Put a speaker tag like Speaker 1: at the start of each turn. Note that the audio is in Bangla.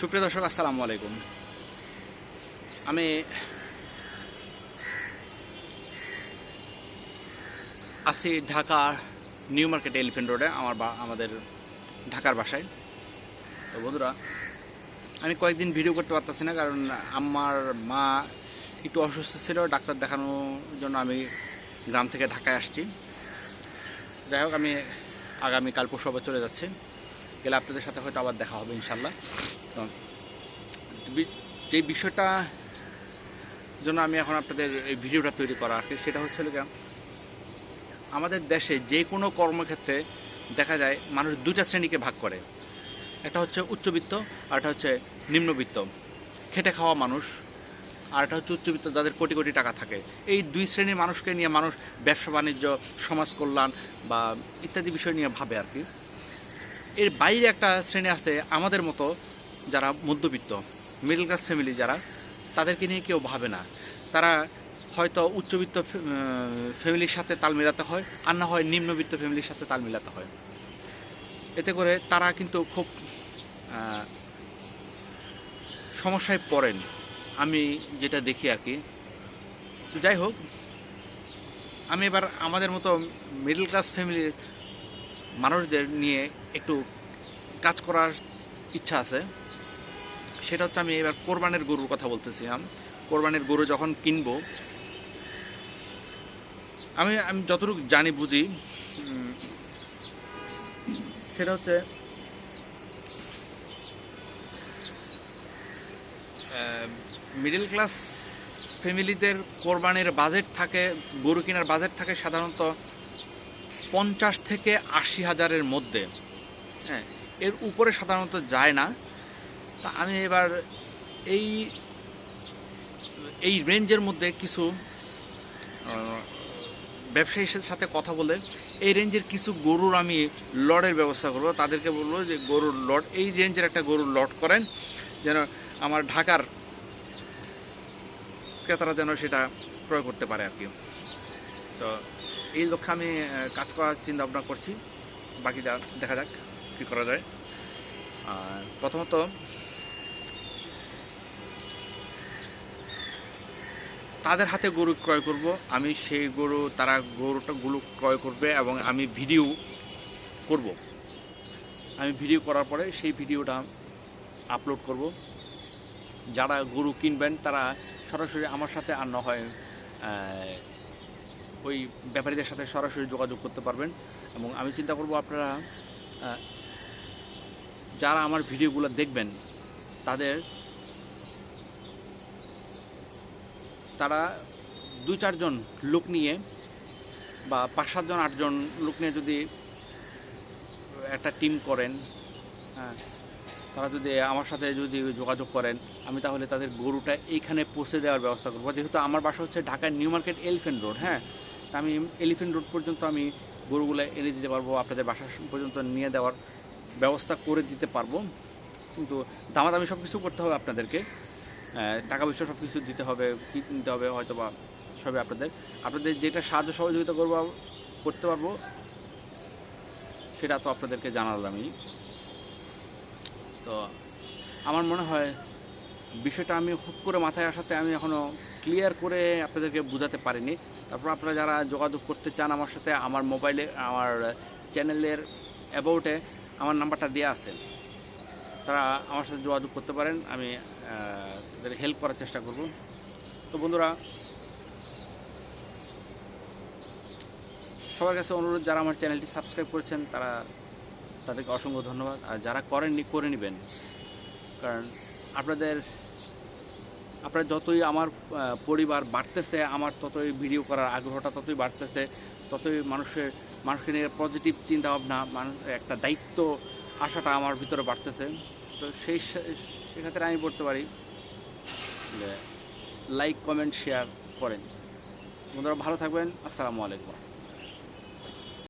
Speaker 1: সুপ্রিয় দর্শক, আসসালামু আলাইকুম। আমি আছি ঢাকা নিউ মার্কেট এলিফেন্ট রোডে, আমার আমাদের ঢাকার বাসায়। তো বন্ধুরা, আমি কয়েকদিন ভিডিও করতে পারতেছি না, কারণ আমার মা একটু অসুস্থ ছিল, ডাক্তার দেখানোর জন্য আমি গ্রাম থেকে ঢাকায় আসছি। যাই হোক, আমি আগামী কাল পরশু আবার চলে যাচ্ছি। গেলে আপনাদের সাথে হয়তো আবার দেখা হবে ইনশাল্লাহ যে বিষয়টা জন্য আমি এখন আপনাদের এই ভিডিওটা তৈরি করা আর কি, সেটা হচ্ছে আমাদের দেশে যে কোনো কর্মক্ষেত্রে দেখা যায় মানুষ দুটা শ্রেণীকে ভাগ করে। একটা হচ্ছে উচ্চবিত্ত আর একটা হচ্ছে নিম্নবিত্ত। খেটে খাওয়া মানুষ আর একটা হচ্ছে উচ্চবিত্ত, যাদের কোটি কোটি টাকা থাকে। এই দুই শ্রেণির মানুষকে নিয়ে মানুষ ব্যবসা, বাণিজ্য, সমাজ কল্যাণ বা ইত্যাদি বিষয় নিয়ে ভাবে আর কি। এর বাইরে একটা শ্রেণি আছে আমাদের মতো যারা মধ্যবিত্ত মিডল ক্লাস ফ্যামিলি যারা, তাদেরকে নিয়ে কেউ ভাবে না। তারা হয়তো উচ্চবিত্ত ফ্যামিলির সাথে তাল মেলাতে হয়, আর না হয় নিম্নবিত্ত ফ্যামিলির সাথে তাল মেলাতে হয়। এতে করে তারা কিন্তু খুব সমস্যায় পড়েন। আমি যেটা দেখি আর কি। যাই হোক, আমি এবার আমাদের মতো মিডল ক্লাস ফ্যামিলির মানুষদের নিয়ে একটু কাজ করার ইচ্ছা আছে। সেটা হচ্ছে আমি এবার কোরবানের গরুর কথা বলতেছিলাম। কোরবানের গরু যখন কিনবো, আমি আমি যতটুকু জানি, বুঝি সেটা হচ্ছে মিডল ক্লাস ফ্যামিলিদের কোরবানির বাজেট থাকে, গরু কেনার বাজেট থাকে সাধারণত পঞ্চাশ থেকে আশি হাজারের মধ্যে। হ্যাঁ এর উপরে সাধারণত যায় না। তা আমি এবার এই এই রেঞ্জের মধ্যে কিছু ব্যবসায়ীর সাথে কথা বলে এই রেঞ্জের কিছু গরুর আমি লডের ব্যবস্থা করব। তাদেরকে বলব যে গরুর লড এই রেঞ্জের একটা গরুর লড করেন যেন আমার ঢাকার ক্রেতারা যেন সেটা ক্রয় করতে পারে আর কি। তো এই লক্ষ্যে আমি কাজ করার চিন্তা ভাবনা করছি। বাকিটা দেখা যাক কী করা যায়। আর প্রথমত তাদের হাতে গরু ক্রয় করব। আমি সেই গরু, তারা গরুটা, গুলো ক্রয় করবে এবং আমি ভিডিও করব। আমি ভিডিও করার পরে সেই ভিডিওটা আপলোড করব। যারা গরু কিনবেন, তারা সরাসরি আমার সাথে আর না হয় ওই ব্যাপারীদের সাথে সরাসরি যোগাযোগ করতে পারবেন। এবং আমি চিন্তা করব আপনারা যারা আমার ভিডিওগুলো দেখবেন, তাদের তারা দু চারজন লোক নিয়ে বা পাঁচ সাতজন, আটজন লোক নিয়ে যদি একটা টিম করেন হ্যাঁ তারা যদি আমার সাথে যদি যোগাযোগ করেন, আমি তাহলে তাদের গরুটা এইখানে পৌঁছে দেওয়ার ব্যবস্থা করব। যেহেতু আমার বাসা হচ্ছে ঢাকার নিউ মার্কেট এলিফেন্ট রোড হ্যাঁ তা আমি এলিফেন্ট রোড পর্যন্ত আমি গরুগুলো এনে দিতে পারব, আপনাদের বাসা পর্যন্ত নিয়ে দেওয়ার ব্যবস্থা করে দিতে পারব। কিন্তু দামাদামি সব কিছু করতে হবে আপনাদেরকে। টাকা পয়সা সব কিছু দিতে হবে, কি নিতে হবে হয়তো বা সবে আপনাদের। আপনাদের যেটা সাহায্য সহযোগিতা করব, করতে পারব, সেটা তো আপনাদেরকে জানালামই তো আমার মনে হয় বিষয়টা আমি হুট করে মাথায় আসাতে আমি এখনও ক্লিয়ার করে আপনাদেরকে বোঝাতে পারিনি। তারপর আপনারা যারা যোগাযোগ করতে চান আমার সাথে, আমার মোবাইলে আমার চ্যানেলের অ্যাবাউটে আমার নাম্বারটা দেওয়া আছে। তারা আমার সাথে যোগাযোগ করতে পারেন, আমি তাদের হেল্প করার চেষ্টা করব। তো বন্ধুরা, সবার কাছে অনুরোধ, যারা আমার চ্যানেলটি সাবস্ক্রাইব করেছেন, তারা তাদেরকে অসংখ্য ধন্যবাদ। আর যারা করেননি, করে নেবেন। কারণ আপনাদের, আপনারা যতই আমার পরিবার বাড়তেছে, আমার ততই ভিডিও করার আগ্রহটা ততই বাড়তেছে, ততই মানুষের, মানুষকে নিয়ে পজিটিভ চিন্তাভাবনা মানুষ একটা দায়িত্ব, আশাটা আমার ভিতরে বাড়তেছে। তো সেই সেক্ষেত্রে আমি বলতে পারি। লাইক কমেন্ট শেয়ার করেন। বন্ধুরা ভালো থাকবেন। আসসালামু আলাইকুম।